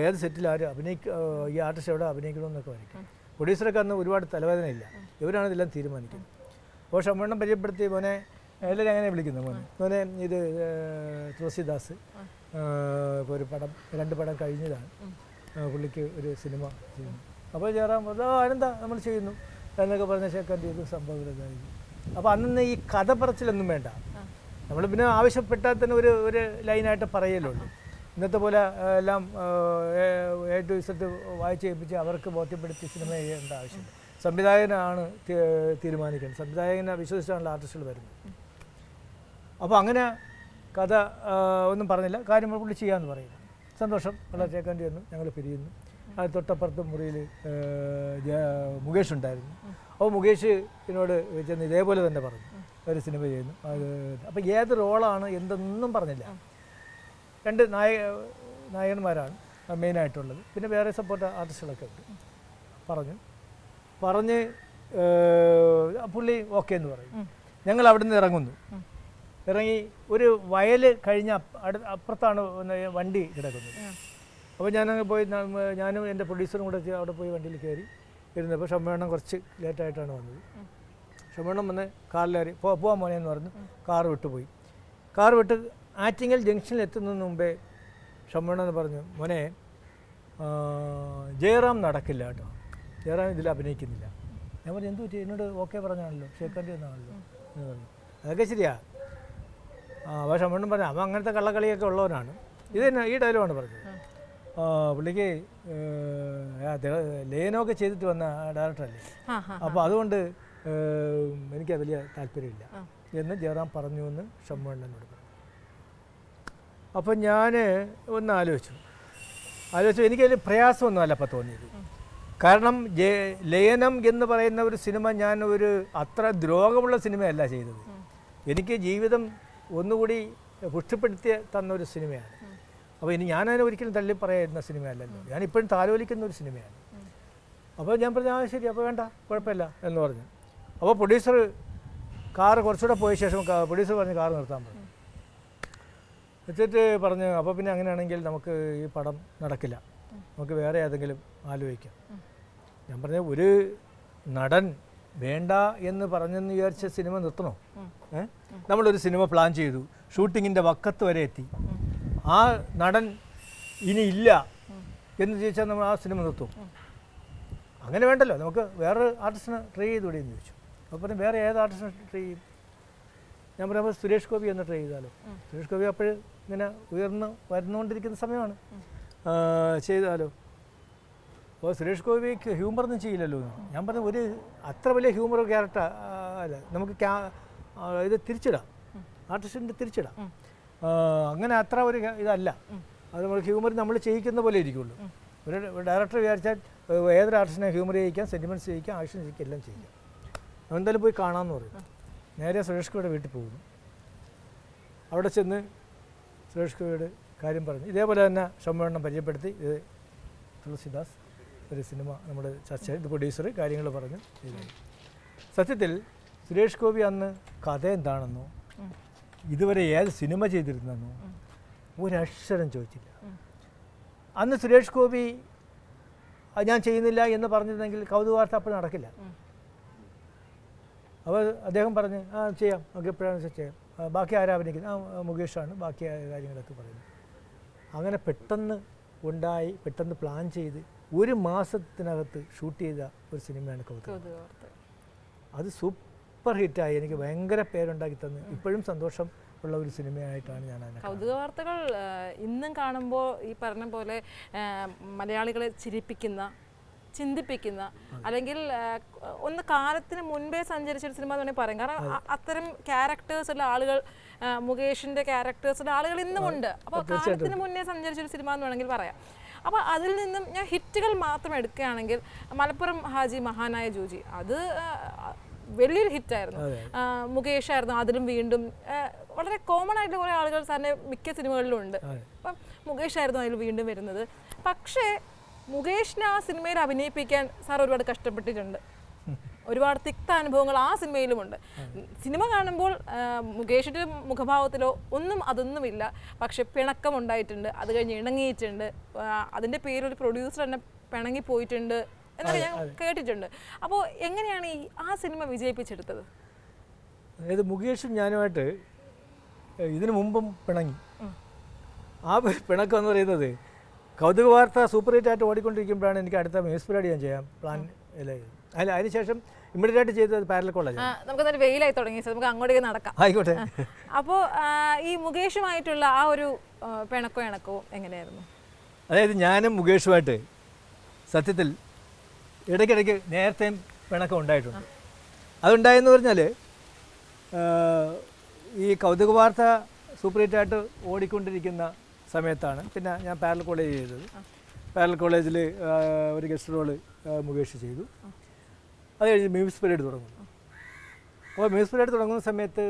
ഏത് സെറ്റിൽ ആര് അഭിനയിക്ക ഈ ആർട്ടിസ്റ്റ് എവിടെ അഭിനയിക്കണമെന്നൊക്കെ ആയിരിക്കും പ്രൊഡ്യൂസറൊക്കെ അന്ന് ഒരുപാട് തലവേദനയില്ല. ഇവരാണ് ഇതെല്ലാം തീരുമാനിക്കുന്നത്. അപ്പോൾ ഷമ്മണ്ണം പരിചയപ്പെടുത്തി മോനെ എല്ലാവരും അങ്ങനെ വിളിക്കുന്നു മോനെ. മോനെ ഇത് തുളസിദാസ് ഇപ്പോൾ ഒരു പടം രണ്ട് പടം കഴിഞ്ഞതാണ്. പുള്ളിക്ക് ഒരു സിനിമ ചെയ്യുന്നു. അപ്പോൾ ജയറാം പറഞ്ഞു "ആ, അതെന്താ നമ്മൾ ചെയ്യുന്നു? എന്നൊക്കെ പറഞ്ഞ ശേഖർ ചെയ്തു സംഭവം ഇതായി അപ്പോൾ അന്ന് ഈ കഥ പറച്ചിലൊന്നും വേണ്ട. നമ്മൾ പിന്നെ ആവശ്യപ്പെട്ടാൽ തന്നെ ഒരു ഒരു ലൈനായിട്ട് പറയലുള്ളൂ. ഇന്നത്തെ പോലെ എല്ലാം എ ടു ഇസത്ത് വായിച്ച് ഏൽപ്പിച്ച് അവർക്ക് ബോധ്യപ്പെടുത്തി സിനിമ ചെയ്യേണ്ട ആവശ്യമില്ല സംവിധായകനാണ് തീരുമാനിക്കുന്നത് സംവിധായകനെ വിശ്വസിച്ചാണല്ലോ ആർട്ടിസ്റ്റുകൾ വരുന്നത്. അപ്പോൾ അങ്ങനെ കഥ ഒന്നും പറഞ്ഞില്ല. കാര്യം പുള്ളി ചെയ്യാമെന്ന് പറയുന്നു. സന്തോഷം. വളരെ ചേക്കേണ്ടി വന്നു. ഞങ്ങൾ പിരിയുന്നു. അത് തൊട്ടപ്പുറത്ത് മുറിയിൽ മുകേഷ് ഉണ്ടായിരുന്നു. അപ്പോൾ മുകേഷ് എന്നോട് ചെന്ന് ഇതേപോലെ തന്നെ പറഞ്ഞു. ഒരു സിനിമ ചെയ്യുന്നു. അത് അപ്പോൾ ഏത് റോളാണ് എന്തെന്നും പറഞ്ഞില്ല. രണ്ട് നായക നായകന്മാരാണ് മെയിനായിട്ടുള്ളത്. പിന്നെ വേറെ സപ്പോർട്ട് ആർട്ടിസ്റ്റുകളൊക്കെ ഉണ്ട്. പറഞ്ഞു. പറഞ്ഞ് പുള്ളി ഓക്കെ എന്ന് പറയും. ഞങ്ങൾ അവിടെ നിന്ന് ഇറങ്ങുന്നു ഇറങ്ങി ഒരു വയൽ കഴിഞ്ഞ അടു അപ്പുറത്താണ് വണ്ടി കിടക്കുന്നത്. അപ്പോൾ ഞാനങ്ങ് പോയി ഞാനും എന്റെ പ്രൊഡ്യൂസറും കൂടെ അവിടെ പോയി വണ്ടിയിൽ കയറി ഇരുന്നപ്പോൾ ഷമ്മേണ്ണം കുറച്ച് ലേറ്റായിട്ടാണ് വന്നത്. ഷമ്മേണ്ണം വന്ന് കാറിലേറി പോ പോവാൻ മോനെ എന്ന് പറഞ്ഞു. കാർ വിട്ടുപോയി. കാർ വിട്ട് ആറ്റിങ്ങൽ ജംഗ്ഷനിൽ എത്തുന്നതിന് മുമ്പേ ഷമ്മണെന്ന് പറഞ്ഞു മോനെ ജയറാം നടക്കില്ല കേട്ടോ. ജയറാം ഇതിൽ അഭിനയിക്കുന്നില്ല. ഞാൻ പറഞ്ഞു എന്തു പറ്റി? എന്നോട് ഓക്കെ പറഞ്ഞാണല്ലോ. ഷേക്കന്റെ ഒന്നാണല്ലോ എന്ന് പറഞ്ഞു. അതൊക്കെ ശരിയാ. ആ പക്ഷെ അമ്മണ്ണും പറഞ്ഞു അവൻ അങ്ങനത്തെ കള്ളക്കളിയൊക്കെ ഉള്ളവനാണ്. ഇത് തന്നെ ഈ ഡയലോഗാണ് പറഞ്ഞത്. പുള്ളിക്ക് ലേനൊക്കെ ചെയ്തിട്ട് വന്ന ഡയറക്ടറല്ലേ അപ്പോൾ അതുകൊണ്ട് എനിക്ക് വലിയ താല്പര്യമില്ല. എന്ന് ജയറാം പറഞ്ഞു എന്ന് ഷമ്മണ്ണനോട് പറഞ്ഞു. അപ്പം ഞാൻ ഒന്ന് ആലോചിച്ചു. ആലോചിച്ചു എനിക്കതിൽ പ്രയാസമൊന്നുമല്ല അപ്പം തോന്നിയത്. കാരണം ലയനം എന്ന് പറയുന്ന ഒരു സിനിമ ഞാൻ ഒരു അത്ര ദ്രോഹമുള്ള സിനിമയല്ല ചെയ്തത്. എനിക്ക് ജീവിതം ഒന്നുകൂടി പുഷ്ടിപ്പെടുത്തി തന്ന ഒരു സിനിമയാണ്. അപ്പോൾ ഇനി ഞാനതിനെ ഒരിക്കലും തള്ളി പറയുന്ന സിനിമയല്ലല്ലോ. ഞാൻ ഇപ്പോഴും താലോലിക്കുന്ന ഒരു സിനിമയാണ്. അപ്പോൾ ഞാൻ പറഞ്ഞു ആ ശരി അപ്പോൾ വേണ്ട കുഴപ്പമില്ല എന്ന് പറഞ്ഞു. അപ്പോൾ പ്രൊഡ്യൂസർ കാറ് കുറച്ചുകൂടെ പോയ ശേഷം പ്രൊഡ്യൂസർ പറഞ്ഞ് കാറ് നിർത്താൻ പറഞ്ഞു. വെച്ചിട്ട് പറഞ്ഞു അപ്പോൾ പിന്നെ അങ്ങനെയാണെങ്കിൽ നമുക്ക് ഈ പടം നടക്കില്ല. നമുക്ക് വേറെ ഏതെങ്കിലും ആലോചിക്കാം. ഞാൻ പറഞ്ഞ ഒരു നടൻ വേണ്ട എന്ന് പറഞ്ഞെന്ന് വിചാരിച്ച സിനിമ നിർത്തണോ? ഏഹ് നമ്മളൊരു സിനിമ പ്ലാൻ ചെയ്തു. ഷൂട്ടിങ്ങിന്റെ വക്കത്ത് വരെ എത്തി. ആ നടൻ ഇനി ഇല്ല എന്ന് ചോദിച്ചാൽ നമ്മൾ ആ സിനിമ നിർത്തും. അങ്ങനെ വേണ്ടല്ലോ. നമുക്ക് വേറൊരു ആർട്ടിസ്റ്റിനെ ട്രൈ ചെയ്തുകൂടെ എന്ന് ചോദിച്ചു. അപ്പോൾ വേറെ ഏത് ആർട്ടിസ്റ്റിനെ ട്രൈ ചെയ്യും? ഞാൻ പറയുമ്പോൾ സുരേഷ് ഗോപി ഒന്ന് ട്രൈ ചെയ്താലോ? സുരേഷ് ഗോപി അപ്പോൾ ഇങ്ങനെ ഉയർന്ന് വരുന്നുകൊണ്ടിരിക്കുന്ന സമയമാണ്. ചെയ്താലോ? അപ്പോൾ സുരേഷ് ഗോപിക്ക് ഹ്യൂമറൊന്നും ചെയ്യില്ലല്ലോ ഞാൻ പറഞ്ഞ ഒരു അത്ര വലിയ ഹ്യൂമർ ക്യാരക്ടർ അല്ല നമുക്ക് ക്യാ ഇത് തിരിച്ചിടാം. ആർട്ടിസ്റ്റിന്റെ തിരിച്ചിടാം. അങ്ങനെ അത്ര ഒരു ഇതല്ല. അത് നമ്മൾ ഹ്യൂമർ നമ്മൾ ചെയ്യിക്കുന്ന പോലെ ഇരിക്കുള്ളൂ. ഒരു ഡയറക്ടർ വിചാരിച്ചാൽ ഏതൊരു ആർട്ടിസ്റ്റിനെ ഹ്യൂമർ ചെയ്യിക്കാം സെന്റിമെന്റ്സ് ചെയ്യിക്കാം ആക്ഷൻ ചെയ്യിക്കാം എല്ലാം ചെയ്യിക്കാം. എന്തായാലും പോയി കാണാമെന്ന് പറയും. നേരെ സുരേഷ് ഗോപിയുടെ വീട്ടിൽ പോകുന്നു. അവിടെ ചെന്ന് സുരേഷ് ഗോപിയുടെ കാര്യം പറഞ്ഞു. ഇതേപോലെ തന്നെ സമ്മേളനം പരിചയപ്പെടുത്തി. ഇത് തുളസിദാസ് ഒരു സിനിമ നമ്മുടെ ചർച്ച ഇത് പ്രൊഡ്യൂസർ കാര്യങ്ങൾ പറഞ്ഞു. സത്യത്തിൽ സുരേഷ് ഗോപി അന്ന് കഥ എന്താണെന്നോ ഇതുവരെ ഏത് സിനിമ ചെയ്തിരുന്നെന്നോ ഒരക്ഷരം ചോദിച്ചില്ല. അന്ന് സുരേഷ് ഗോപി "അത് ഞാൻ ചെയ്യുന്നില്ല എന്ന് പറഞ്ഞിരുന്നെങ്കിൽ കൗതുകാർത്ഥ അപ്പോൾ നടക്കില്ല. അപ്പോൾ അദ്ദേഹം പറഞ്ഞ് ആ ചെയ്യാം. നമുക്ക് എപ്പോഴാണെന്ന് വെച്ചാൽ ചെയ്യാം. ബാക്കി ആരാ അഭിനയിക്കുന്നത്? ആ മുകേഷാണ്. ബാക്കി കാര്യങ്ങളൊക്കെ പറയുന്നത് അങ്ങനെ പെട്ടെന്ന് ഉണ്ടായി പെട്ടെന്ന് പ്ലാൻ ചെയ്ത് ഒരു മാസത്തിനകത്ത് ഷൂട്ട് ചെയ്ത ഒരു സിനിമയാണ് കൗതുക. അത് സൂപ്പർ ഹിറ്റായി എനിക്ക് ഭയങ്കര പേരുണ്ടാക്കി തന്നു. ഇപ്പോഴും സന്തോഷം ഉള്ള ഒരു സിനിമയായിട്ടാണ് ഞാൻ അതിനെ. കൗതുക വാർത്തകൾ ഇന്നും കാണുമ്പോൾ ഈ പറഞ്ഞ പോലെ മലയാളികളെ ചിരിപ്പിക്കുന്ന ചിന്തിപ്പിക്കുന്ന അല്ലെങ്കിൽ ഒന്ന് കാലത്തിന് മുൻപേ സഞ്ചരിച്ച ഒരു സിനിമ എന്ന് വേണമെങ്കിൽ പറയാം. കാരണം അത്തരം ക്യാരക്ടേഴ്സ് ഉള്ള ആളുകൾ മുകേഷിന്റെ ക്യാരക്ടേഴ്സ് ഉള്ള ആളുകൾ ഇന്നും ഉണ്ട്. അപ്പോൾ കാലത്തിന് മുന്നേ സഞ്ചരിച്ച ഒരു സിനിമ എന്ന് വേണമെങ്കിൽ പറയാം. അപ്പോൾ അതിൽ നിന്നും ഞാൻ ഹിറ്റുകൾ മാത്രം എടുക്കുകയാണെങ്കിൽ മലപ്പുറം ഹാജി മഹാനായ ജൂജി അത് വലിയൊരു ഹിറ്റായിരുന്നു മുകേഷ് ആയിരുന്നു അതിലും വീണ്ടും വളരെ കോമൺ ആയിട്ട് കുറേ ആളുകൾ സാറിന്റെ മിക്ക സിനിമകളിലും ഉണ്ട്. അപ്പം മുകേഷ് ആയിരുന്നു അതിൽ വീണ്ടും വരുന്നത്. പക്ഷേ മുകേഷിനെ ആ സിനിമയിൽ അഭിനയിപ്പിക്കാൻ സാർ ഒരുപാട് കഷ്ടപ്പെട്ടിട്ടുണ്ട്. ഒരുപാട് തിക്ത അനുഭവങ്ങൾ ആ സിനിമയിലുമുണ്ട്. സിനിമ കാണുമ്പോൾ മുകേഷിന്റെ മുഖഭാവത്തിലോ ഒന്നും അതൊന്നുമില്ല. പക്ഷെ പിണക്കം ഉണ്ടായിട്ടുണ്ട് അത് കഴിഞ്ഞ് ഇണങ്ങിയിട്ടുണ്ട്. അതിന്റെ അതിന്റെ പേരിൽ ഒരു പ്രൊഡ്യൂസർ തന്നെ പിണങ്ങി പോയിട്ടുണ്ട് എന്നൊക്കെ ഞാൻ കേട്ടിട്ടുണ്ട്. അപ്പോൾ എങ്ങനെയാണ് ഈ ആ സിനിമ വിജയിപ്പിച്ചെടുത്തത്? അതായത് മുകേഷും ഞാനുമായിട്ട് ഇതിനു മുമ്പും പിണങ്ങി. ആ പിണക്കം എന്ന് പറയുന്നത് കൗതുക വാർത്ത സൂപ്പർ ഹിറ്റ് ആയിട്ട് ഓടിക്കൊണ്ടിരിക്കുമ്പോഴാണ് എനിക്ക് അടുത്ത മ്യൂസ് പരിപാടി ഞാൻ ചെയ്യാം. പ്ലാൻ അല്ല അതിനുശേഷം ഇമ്മീഡിയറ്റ് ആയിട്ട് ചെയ്തത് പാരലൽ കോളേജ് നമുക്ക് നല്ല വെയിലായി തുടങ്ങി നമുക്ക് അങ്ങോട്ടേക്ക് നടക്കാം. ആയിക്കോട്ടെ. അപ്പോൾ ഈ മുകേഷുമായിട്ടുള്ള ആ ഒരു പിണക്കോ ഇണക്കോ എങ്ങനെയായിരുന്നു? അതായത് ഞാനും മുകേഷുമായിട്ട് സത്യത്തിൽ ഇടയ്ക്കിടയ്ക്ക് നേരത്തെയും പിണക്കം ഉണ്ടായിട്ടുണ്ട്. അതുണ്ടായെന്ന് പറഞ്ഞാൽ ഈ കൗതുക വാർത്ത സൂപ്പർ ഹിറ്റായിട്ട് ഓടിക്കൊണ്ടിരിക്കുന്ന സമയത്താണ്. പിന്നെ ഞാൻ പാരൽ കോളേജ് ചെയ്തത്. പാരൽ കോളേജിൽ ഒരു ഗസ്റ്റ് റോൾ മുകേഷ് ചെയ്തു. അത് കഴിഞ്ഞ് മ്യൂസിക് പീരീഡ് തുടങ്ങുന്നു. അപ്പോൾ മ്യൂസിക് പീരീഡ് തുടങ്ങുന്ന സമയത്ത്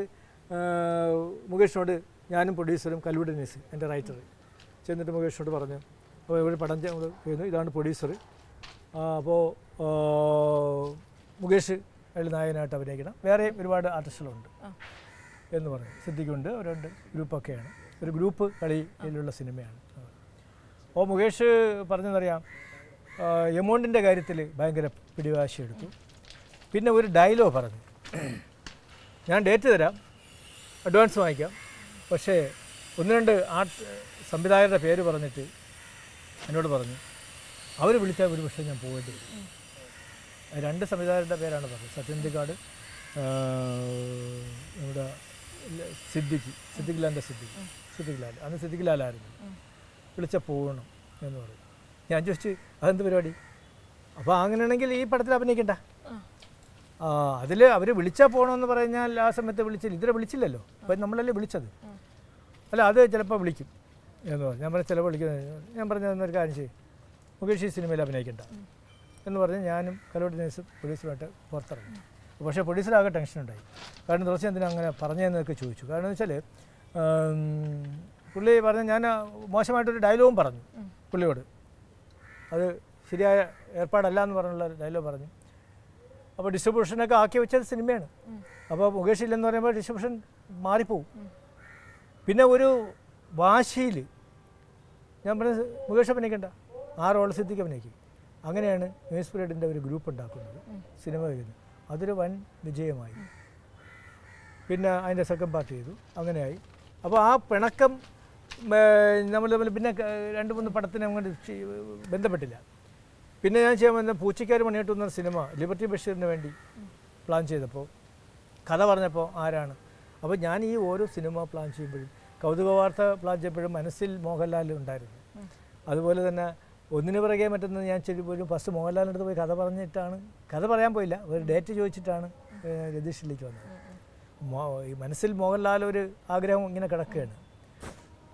മുകേഷിനോട് ഞാനും പ്രൊഡ്യൂസറും കൽവുഡ് നെസ് എന്റെ റൈറ്റർ ചെന്നിട്ട് മുകേഷിനോട് പറഞ്ഞു അപ്പോൾ ഇവിടെ പടം ചെയ്യുന്നു. ഇതാണ് പ്രൊഡ്യൂസർ അപ്പോൾ മുകേഷ് അതിൽ നായകനായിട്ട് അഭിനയിക്കണം. വേറെയും ഒരുപാട് ആർട്ടിസ്റ്റുകളുണ്ട്. എന്ന് പറഞ്ഞു. സിദ്ധിക്കുണ്ട്. ഒരു രണ്ട് ഗ്രൂപ്പൊക്കെയാണ്. ഒരു ഗ്രൂപ്പ് കളിയിലുള്ള സിനിമയാണ്. ഓ മുകേഷ് പറഞ്ഞതറിയാം എമൗണ്ടിന്റെ കാര്യത്തിൽ ഭയങ്കര പിടിവാശി എടുത്തു. പിന്നെ ഒരു ഡയലോഗ് പറഞ്ഞു. ഞാൻ ഡേറ്റ് തരാം അഡ്വാൻസ് വാങ്ങിക്കാം. പക്ഷേ ഒന്ന് രണ്ട് ആർട്ട് സംവിധായകരുടെ പേര് പറഞ്ഞിട്ട് എന്നോട് പറഞ്ഞു. അവർ വിളിച്ചാൽ ഒരു പക്ഷേ ഞാൻ പോകേണ്ടി രണ്ട് സംവിധായകരുടെ പേരാണ് പറഞ്ഞത്. സത്യന്തിക്കാട് നമ്മുടെ സിദ്ദിഖി സിദ്ദിഖ് സിദ്ദിഖ് സിദ്ദിഖ്. സിദ്ദിഖ് ലാൽ അന്ന് സിദ്ദിഖ് ലാലായിരുന്നു വിളിച്ച പോകണം എന്ന് പറയും. ഞാൻ ചോദിച്ചു അതെന്ത് പരിപാടി? അപ്പോൾ അങ്ങനെയാണെങ്കിൽ ഈ പടത്തിൽ അഭിനയിക്കണ്ട. ആ. അതിൽ അവർ വിളിച്ചാൽ പോകണമെന്ന് പറഞ്ഞാൽ ആ സമയത്ത് വിളിച്ചില്ല. ഇതുവരെ വിളിച്ചില്ലല്ലോ. അപ്പം നമ്മളല്ലേ വിളിച്ചത്. അല്ല അത് ചിലപ്പോൾ വിളിക്കും എന്ന് പറഞ്ഞു. ഞാൻ പറഞ്ഞ ചിലപ്പോൾ വിളിക്കുന്നത് ഞാൻ പറഞ്ഞ ഒരു കാര്യം ചെയ്യും. മുകേഷ് ഈ സിനിമയിൽ അഭിനയിക്കണ്ട. എന്ന് പറഞ്ഞ് ഞാനും കലോട്ട് നേഴ്സും പോലീസുമായിട്ട് പുറത്തിറങ്ങി. പക്ഷേ പോലീസിലാകെ ടെൻഷൻ ഉണ്ടായി കാരണം ദിവസം എന്തിനാ അങ്ങനെ പറഞ്ഞതെന്നൊക്കെ ചോദിച്ചു. കാരണം എന്ന് വെച്ചാൽ പുള്ളി പറഞ്ഞ ഞാൻ മോശമായിട്ടൊരു ഡയലോഗും പറഞ്ഞു പുള്ളിയോട്. അത് ശരിയായ ഏർപ്പാടല്ല എന്ന് പറഞ്ഞുള്ള ഡയലോഗ് പറഞ്ഞു. അപ്പോൾ ഡിസ്ട്രിബ്യൂഷനൊക്കെ ആക്കി വെച്ചത് സിനിമയാണ്. അപ്പോൾ മുകേഷ് ഇല്ലെന്ന് പറയുമ്പോൾ ഡിസ്ട്രിബ്യൂഷൻ മാറിപ്പോവും. പിന്നെ ഒരു വാശിയിൽ ഞാൻ പറഞ്ഞ മുകേഷ് അഭിനയിക്കണ്ട. ആ റോൾ സിദ്ധിക്ക് അഭിനയിക്കും. അങ്ങനെയാണ് ന്യൂസ് പീരീഡിന്റെ ഒരു ഗ്രൂപ്പ് ഉണ്ടാക്കുന്നത് സിനിമ ചെയ്യുന്നത് അതൊരു വൻ വിജയമായി. പിന്നെ അതിന്റെ സെക്കൻഡ് പാർട്ട് ചെയ്തു. അങ്ങനെയായി. അപ്പോൾ ആ പിണക്കം നമ്മൾ തമ്മിൽ പിന്നെ രണ്ട് മൂന്ന് പടത്തിന് അങ്ങോട്ട് ബന്ധപ്പെട്ടില്ല. പിന്നെ ഞാൻ ചെയ്യാൻ വന്ന പൂച്ചക്കാർ മണിയിട്ട് വന്ന സിനിമ ലിബർട്ടി ബഷീറിന് വേണ്ടി പ്ലാൻ ചെയ്തപ്പോൾ കഥ പറഞ്ഞപ്പോൾ ആരാണ്? അപ്പോൾ ഞാൻ ഈ ഓരോ സിനിമ പ്ലാൻ ചെയ്യുമ്പോഴും കൗതുക വാർത്ത പ്ലാൻ ചെയ്യുമ്പോഴും മനസ്സിൽ മോഹൻലാൽ ഉണ്ടായിരുന്നു. അതുപോലെ തന്നെ ഒന്നിനു പിറകെ മറ്റൊന്ന് ഞാൻ ചെല്ലുമ്പോഴും ഫസ്റ്റ് മോഹൻലാലിന്റെ അടുത്ത് പോയി കഥ പറഞ്ഞിട്ടാണ് കഥ പറയാൻ പോയില്ല ഒരു ഡേറ്റ് ചോദിച്ചിട്ടാണ് രതീഷിലേക്ക് വന്നത്. മനസ്സിൽ മോഹൻലാൽ ഒരു ആഗ്രഹം ഇങ്ങനെ കിടക്കുകയാണ്.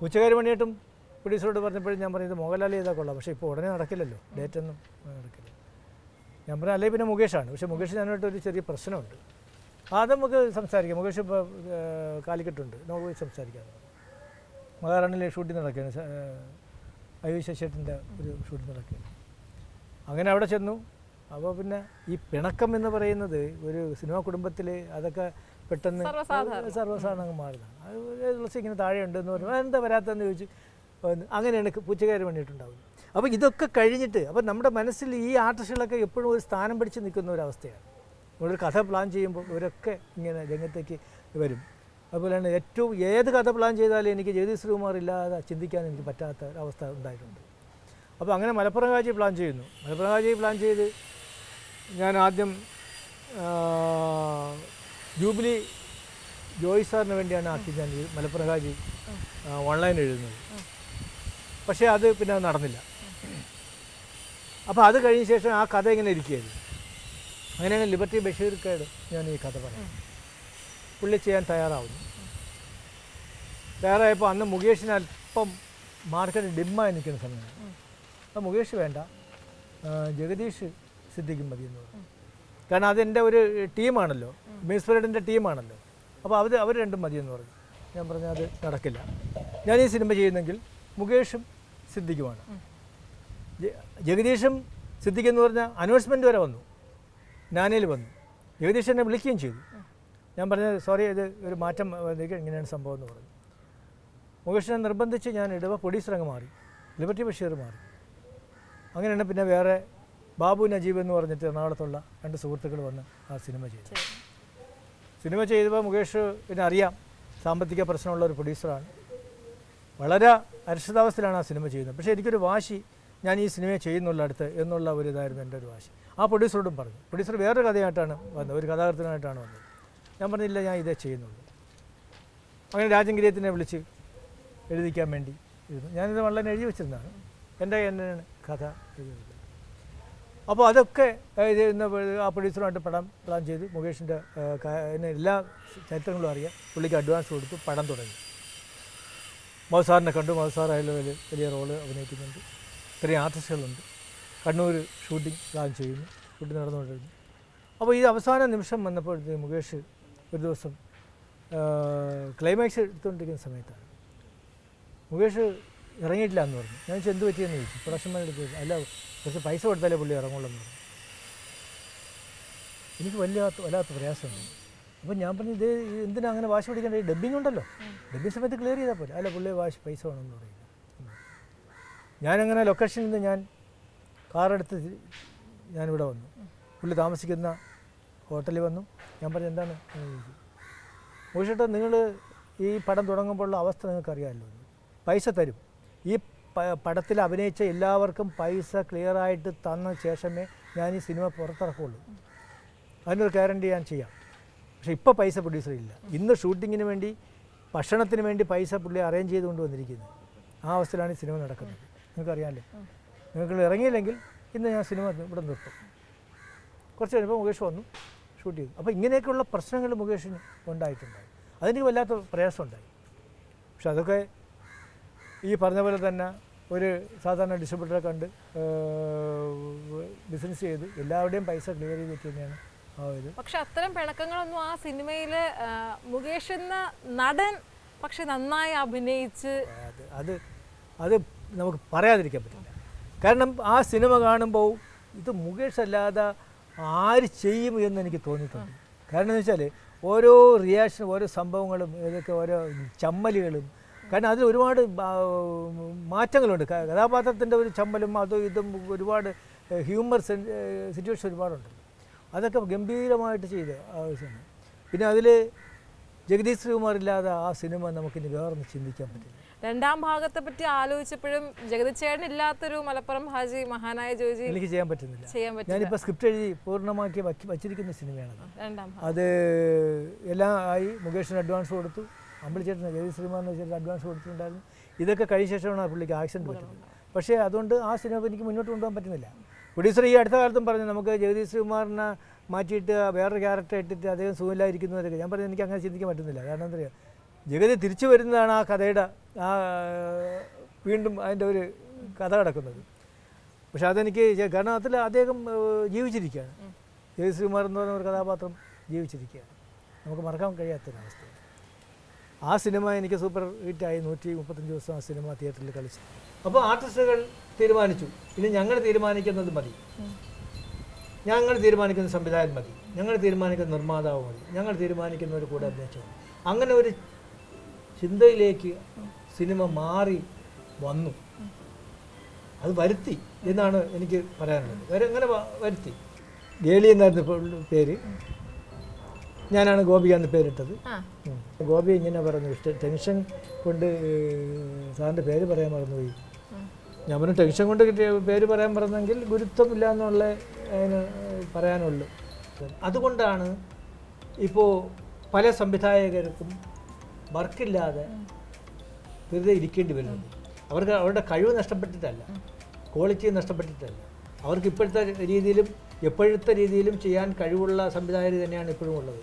ഉച്ചകാര്യം പണിയായിട്ടും പ്രൊഡ്യൂസറോട് പറഞ്ഞപ്പോഴും ഞാൻ പറഞ്ഞത് മോഹൻലാൽ ചെയ്താൽ കൊള്ളാം. പക്ഷേ ഇപ്പോൾ ഉടനെ നടക്കില്ലല്ലോ. ഡേറ്റ് ഒന്നും നടക്കില്ല. ഞാൻ പറഞ്ഞ അല്ലെങ്കിൽ പിന്നെ മുകേഷാണ്. പക്ഷേ മുകേഷ് ഞാനായിട്ട് ഒരു ചെറിയ പ്രശ്നമുണ്ട്. അത് നമുക്ക് സംസാരിക്കാം. മുകേഷ് ഇപ്പോൾ കാലിക്കെട്ടുണ്ട്. നമുക്ക് സംസാരിക്കാം. മഹാറാണിലെ ഷൂട്ടിംഗ് നടക്കുകയാണ്. അയ്യോ ശശിയേട്ടന്റെ ഒരു ഷൂട്ടിംഗ് നടക്കുകയാണ്. അങ്ങനെ അവിടെ ചെന്നു. അപ്പോൾ പിന്നെ ഈ പിണക്കം എന്ന് പറയുന്നത് ഒരു സിനിമാ കുടുംബത്തിൽ അതൊക്കെ പെട്ടെന്ന് സർവസാധാരണം. മാറുന്നതാണ്. അത് ദിവസം ഇങ്ങനെ താഴെയുണ്ട് എന്ന് പറഞ്ഞു എന്താ വരാത്തതെന്ന് ചോദിച്ചു അങ്ങനെയാണ് പൂച്ചക്കാർ പണിയിട്ടുണ്ടാവുന്നത് അപ്പോൾ ഇതൊക്കെ കഴിഞ്ഞിട്ട് അപ്പോൾ നമ്മുടെ മനസ്സിൽ ഈ ആർട്ടിസ്റ്റുകളൊക്കെ എപ്പോഴും ഒരു സ്ഥാനം പിടിച്ച് നിൽക്കുന്ന ഒരു അവസ്ഥയാണ്. നമ്മളൊരു കഥ പ്ലാൻ ചെയ്യുമ്പോൾ ഇവരൊക്കെ ഇങ്ങനെ രംഗത്തേക്ക് വരും. അതുപോലെയാണ് ഏറ്റവും ഏത് കഥ പ്ലാൻ ചെയ്താലും എനിക്ക് ജഗദീഷ് ശ്രീകുമാർ ഇല്ലാതെ ചിന്തിക്കാൻ എനിക്ക് പറ്റാത്ത അവസ്ഥ ഉണ്ടായിട്ടുണ്ട്. അപ്പോൾ അങ്ങനെ മലപ്പുറം കാഴ്ച പ്ലാൻ ചെയ്യുന്നു. മലപ്പുറം കാഴ്ച പ്ലാൻ ചെയ്ത് ഞാൻ ആദ്യം ജൂബിലി ജോയ് സാറിന് വേണ്ടിയാണ് ആക്കി ഞാൻ മലപ്പുറം ഓൺലൈൻ എഴുതുന്നത്. പക്ഷേ അത് പിന്നെ നടന്നില്ല. അപ്പോൾ അത് കഴിഞ്ഞ ശേഷം ആ കഥ ഇങ്ങനെ ഇരിക്കുകയായിരുന്നു. അങ്ങനെയാണ് ലിബർട്ടി ബഷീർക്കേട് ഞാൻ ഈ കഥ പറയാം പുള്ളി ചെയ്യാൻ തയ്യാറാവുന്നു. തയ്യാറായപ്പോൾ അന്ന് മുകേഷിന് അല്പം മാർക്കറ്റ് ഡിമ്മായി നിൽക്കുന്ന സമയമാണ്. അപ്പോൾ മുകേഷ് വേണ്ട ജഗദീഷ് സിദ്ദിഖും മതി എന്ന് പറഞ്ഞു. കാരണം അതെന്റെ ഒരു ടീമാണല്ലോ. മിസ് പരേഡിന്റെ ടീമാണല്ലോ. അപ്പോൾ അവർ അവർ രണ്ടും മതിയെന്ന് പറഞ്ഞു. ഞാൻ പറഞ്ഞു അത് നടക്കില്ല. ഞാൻ ഈ സിനിമ ചെയ്യുന്നെങ്കിൽ മുകേഷും ജ- ജഗദീഷും സിദ്ദിഖ് എന്ന് പറഞ്ഞാൽ അനൗൺസ്മെന്റ് വരെ വന്നു. നാനയിൽ വന്നു. ജഗദീഷ് എന്നെ വിളിക്കുകയും ചെയ്തു. ഞാൻ പറഞ്ഞത് സോറി ഇത് ഒരു മാറ്റം വന്നിരിക്കുക ഇങ്ങനെയാണ് സംഭവം എന്ന് പറഞ്ഞു. മുകേഷിനെ നിർബന്ധിച്ച് ഞാൻ ഇടുവ പ്രൊഡ്യൂസർ അങ്ങ് മാറി. ലിബർട്ടി ബഷീർ മാറി. അങ്ങനെയാണ് പിന്നെ വേറെ ബാബു നജീബ് എന്ന് പറഞ്ഞിട്ട് എറണാകുളത്തുള്ള രണ്ട് സുഹൃത്തുക്കൾ വന്ന് ആ സിനിമ ചെയ്തു സിനിമ ചെയ്തപ്പോൾ മുകേഷ് അറിയാം സാമ്പത്തിക പ്രശ്നമുള്ള ഒരു പ്രൊഡ്യൂസറാണ് വളരെ അരക്ഷിതാവസ്ഥയിലാണ് ആ സിനിമ ചെയ്യുന്നത്. പക്ഷേ എനിക്കൊരു വാശി ഞാൻ ഈ സിനിമയെ ചെയ്യുന്നുള്ള അടുത്ത് എന്നുള്ള ഒരു ഇതായിരുന്നു എന്റെ ഒരു വാശി. ആ പ്രൊഡ്യൂസറോടും പറഞ്ഞു. പ്രൊഡ്യൂസർ വേറൊരു കഥയായിട്ടാണ് വന്നത്. ഒരു കഥാകൃത്തിനായിട്ടാണ് വന്നത്. ഞാൻ പറഞ്ഞില്ല ഞാൻ ഇതേ ചെയ്യുന്നുള്ളൂ. അങ്ങനെ രാജങ്കിരിയത്തിനെ വിളിച്ച് എഴുതിക്കാൻ വേണ്ടി ഇരുന്നു. ഞാനിത് വളരെ എഴുതി വെച്ചിരുന്നതാണ്. എന്റെ എന്നെയാണ് കഥ എഴുതിയത്. അപ്പോൾ അതൊക്കെ ചെയ്യുന്ന ആ പ്രൊഡ്യൂസറുമായിട്ട് പടം പ്ലാൻ ചെയ്തു. മുകേഷിന്റെ എല്ലാ ചരിത്രങ്ങളും അറിയാം. പുള്ളിക്ക് അഡ്വാൻസ് കൊടുത്തു പടം തുടങ്ങി. മൗസാറിനെ കണ്ടു. അതിൽ വലിയ വലിയ റോൾ അഭിനയിക്കുന്നുണ്ട്. ഇത്രയും ആർട്ടിസ്റ്റുകളുണ്ട്. കണ്ണൂർ ഷൂട്ടിംഗ് പ്ലാൻ ചെയ്യുന്നു. ഷൂട്ടിംഗ് നടന്നുകൊണ്ടിരുന്നു. അപ്പോൾ ഈ അവസാന നിമിഷം വന്നപ്പോഴത്തേക്ക് മുകേഷ് ഒരു ദിവസം ക്ലൈമാക്സ് എടുത്തുകൊണ്ടിരിക്കുന്ന സമയത്താണ്. മുകേഷ് ഇറങ്ങിയിട്ടില്ല എന്ന് പറഞ്ഞു. ഞാൻ എന്ത് പറ്റിയെന്ന് ചോദിച്ചു? പ്രൊഡക്ഷൻ മാനേജർ അല്ല കുറച്ച് പൈസ കൊടുത്താലേ പുള്ളി ഇറങ്ങുള്ളൂ എനിക്ക് വലിയ വല്ലാത്ത പ്രയാസമുണ്ട്. അപ്പം ഞാൻ പറഞ്ഞു ഇത് എന്തിനാ അങ്ങനെ വാശി പിടിക്കേണ്ട? ഈ ഡബ്ബിംഗ് ഉണ്ടല്ലോ. ഡബ്ബിംഗ് സമയത്ത് ക്ലിയർ ചെയ്താൽ പോലെ അല്ല പുള്ളി വാശി പൈസ വേണമെന്ന് പറയുന്നു. ഞാനങ്ങനെ ലൊക്കേഷനിൽ നിന്ന് ഞാൻ കാറെടുത്ത് ഞാനിവിടെ വന്നു. പുള്ളി താമസിക്കുന്ന ഹോട്ടലിൽ വന്നു. ഞാൻ പറഞ്ഞു എന്താണ്? മോശേട്ടാ നിങ്ങൾ ഈ പടം തുടങ്ങുമ്പോഴുള്ള അവസ്ഥ നിങ്ങൾക്ക് അറിയാമല്ലോ പൈസ തരും. ഈ പടത്തിൽ അഭിനയിച്ച എല്ലാവർക്കും പൈസ ക്ലിയർ ആയിട്ട് തന്ന ശേഷമേ ഞാൻ ഈ സിനിമ പുറത്തിറക്കുള്ളൂ. അതിനൊരു ഗ്യാരണ്ടി ഞാൻ ചെയ്യാം. പക്ഷേ ഇപ്പോൾ പൈസ പ്രൊഡ്യൂസർ ഇല്ല. ഇന്ന് ഷൂട്ടിങ്ങിന് വേണ്ടി ഭക്ഷണത്തിന് വേണ്ടി പൈസ പുള്ളി അറേഞ്ച് ചെയ്ത് കൊണ്ടുവന്നിരിക്കുന്നത് ആ അവസ്ഥയിലാണ് ഈ സിനിമ നടക്കുന്നത്. നിങ്ങൾക്കറിയാമല്ലോ? നിങ്ങൾക്ക് ഇറങ്ങിയില്ലെങ്കിൽ ഇന്ന് ഞാൻ സിനിമ ഇവിടെ നിർത്തും. കുറച്ച് കഴിയുമ്പോൾ മുകേഷ് വന്നു ഷൂട്ട് ചെയ്തു. അപ്പോൾ ഇങ്ങനെയൊക്കെയുള്ള പ്രശ്നങ്ങൾ മുകേഷിന് ഉണ്ടായിട്ടുണ്ടായി അതെനിക്ക് വല്ലാത്ത പ്രയാസമുണ്ടായി. പക്ഷെ അതൊക്കെ ഈ പറഞ്ഞ പോലെ തന്നെ ഒരു സാധാരണ ഡിസ്ട്രിബ്യൂട്ടറെ കണ്ട് ബിസിനസ് ചെയ്ത് എല്ലാവരുടെയും പൈസ ക്ലിയർ ചെയ്ത് തന്നെയാണ് പക്ഷെ അത്തരം പിണക്കങ്ങളൊന്നും ആ സിനിമയിൽ മുകേഷ് എന്ന നടൻ പക്ഷെ നന്നായി അഭിനയിച്ച് അത് അത് അത് നമുക്ക് പറയാതിരിക്കാൻ പറ്റില്ല. കാരണം ആ സിനിമ കാണുമ്പോൾ ഇത് മുകേഷ് അല്ലാതെ ആര് ചെയ്യും എന്ന് എനിക്ക് തോന്നിയിട്ടുണ്ട്. കാരണം എന്ന് വെച്ചാൽ ഓരോ റിയാക്ഷൻ ഓരോ സംഭവങ്ങളും ഇതൊക്കെ ഓരോ ചമ്മലുകളും കാരണം അതിൽ ഒരുപാട് മാറ്റങ്ങളുണ്ട്. കഥാപാത്രത്തിന്റെ ഒരു ചമ്മലും അതും ഇതും ഒരുപാട് ഹ്യൂമർ സിറ്റുവേഷൻ ഒരുപാടുണ്ട്. അതൊക്കെ ഗംഭീരമായിട്ട് ചെയ്ത് ആവശ്യമാണ് പിന്നെ അതിൽ ജഗദീഷ് ശ്രീകുമാർ ഇല്ലാതെ ആ സിനിമ നമുക്കിനി വേറൊന്ന് ചിന്തിക്കാൻ പറ്റില്ല. രണ്ടാം ഭാഗത്തെ പറ്റി ആലോചിച്ചപ്പോഴും ജഗതിച്ചേട്ടൻ ഇല്ലാത്തൊരു മലപ്പുറം ഹാജി മഹാനായ ജോജി എനിക്ക് ചെയ്യാൻ പറ്റുന്നില്ല. ചെയ്യാൻ പറ്റില്ല. ഞാനിപ്പോൾ സ്ക്രിപ്റ്റ് എഴുതി പൂർണമാക്കി വച്ച് വച്ചിരിക്കുന്ന സിനിമയാണ് അത് എല്ലാം ആയി മുകേഷിന് അഡ്വാൻസ് കൊടുത്തു. അമ്പളിച്ചേട്ടന് ജഗതി ശ്രീമാറിന് ചേട്ടൻ അഡ്വാൻസ് കൊടുത്തിട്ടുണ്ടായിരുന്നു. ഇതൊക്കെ കഴിഞ്ഞ ശേഷമാണ് ആ പുള്ളിക്ക് ആക്സിഡന്റ് പറ്റുന്നത് പക്ഷേ അതുകൊണ്ട് ആ സിനിമ എനിക്ക് മുന്നോട്ട് കൊണ്ടുപോകാൻ പറ്റുന്നില്ല. പ്രൊഡ്യൂസർ ഈ അടുത്ത കാലത്തും പറഞ്ഞു നമുക്ക് ജഗതി ശ്രീകുമാറിനെ മാറ്റിയിട്ട് വേറൊരു ക്യാരക്ടർ ഇട്ടിട്ട് അദ്ദേഹം സുഖമില്ലായിരിക്കുന്നതൊക്കെ ഞാൻ പറഞ്ഞു എനിക്ക് അങ്ങനെ ചിന്തിക്കാൻ പറ്റുന്നില്ല. കാരണം എന്താ പറയുക ജഗതി തിരിച്ചു വരുന്നതാണ് ആ കഥയുടെ ആ വീണ്ടും അതിന്റെ ഒരു കഥ കിടക്കുന്നത് പക്ഷെ അതെനിക്ക് കാരണം അതിൽ അദ്ദേഹം ജീവിച്ചിരിക്കുകയാണ്. ജഗതി ശ്രീകുമാർ എന്ന് പറയുന്ന ഒരു കഥാപാത്രം ജീവിച്ചിരിക്കുകയാണ്. നമുക്ക് മറക്കാൻ കഴിയാത്തൊരവസ്ഥ ആ സിനിമ എനിക്ക് സൂപ്പർ ഹിറ്റായി. നൂറ്റി മുപ്പത്തഞ്ച് ദിവസം ആ സിനിമ തിയേറ്ററിൽ കളിച്ചു. അപ്പോൾ ആർട്ടിസ്റ്റുകൾ തീരുമാനിച്ചു. ഇനി ഞങ്ങൾ തീരുമാനിക്കുന്നത് മതി. ഞങ്ങൾ തീരുമാനിക്കുന്ന സംവിധായകൻ മതി. ഞങ്ങൾ തീരുമാനിക്കുന്ന നിർമ്മാതാവ് മതി. ഞങ്ങൾ തീരുമാനിക്കുന്ന ഒരു കൂടെ അഭിനയിച്ചു അങ്ങനെ ഒരു ചിന്തയിലേക്ക് സിനിമ മാറി വന്നു. അത് വരുത്തി എന്നാണ് എനിക്ക് പറയാനുള്ളത്. വരെ അങ്ങനെ വരുത്തി? ഗേളി എന്നായിരുന്നു പേര്. ഞാനാണ് ഗോപിക എന്ന് പേരിട്ടത്. ഗോപി ഇങ്ങനെ പറഞ്ഞു ടെൻഷൻ കൊണ്ട് സാറിന്റെ പേര് പറയാൻ മറന്നുപോയി. ഞാൻ പറഞ്ഞു ടെൻഷൻ കൊണ്ട് കിട്ടിയ പേര് പറയാൻ പറഞ്ഞെങ്കിൽ ഗുരുത്വമില്ല എന്നുള്ള അതിന് പറയാനുള്ളൂ. അതുകൊണ്ടാണ് ഇപ്പോൾ പല സംവിധായകർക്കും വർക്കില്ലാതെ വെറുതെ ഇരിക്കേണ്ടി വരുന്നത്. അവർക്ക് അവരുടെ കഴിവ് നഷ്ടപ്പെട്ടിട്ടല്ല ക്വാളിറ്റി നഷ്ടപ്പെട്ടിട്ടല്ല. അവർക്ക് ഇപ്പോഴത്തെ രീതിയിലും എപ്പോഴത്തെ രീതിയിലും ചെയ്യാൻ കഴിവുള്ള സംവിധായകർ തന്നെയാണ് ഇപ്പോഴും ഉള്ളത്.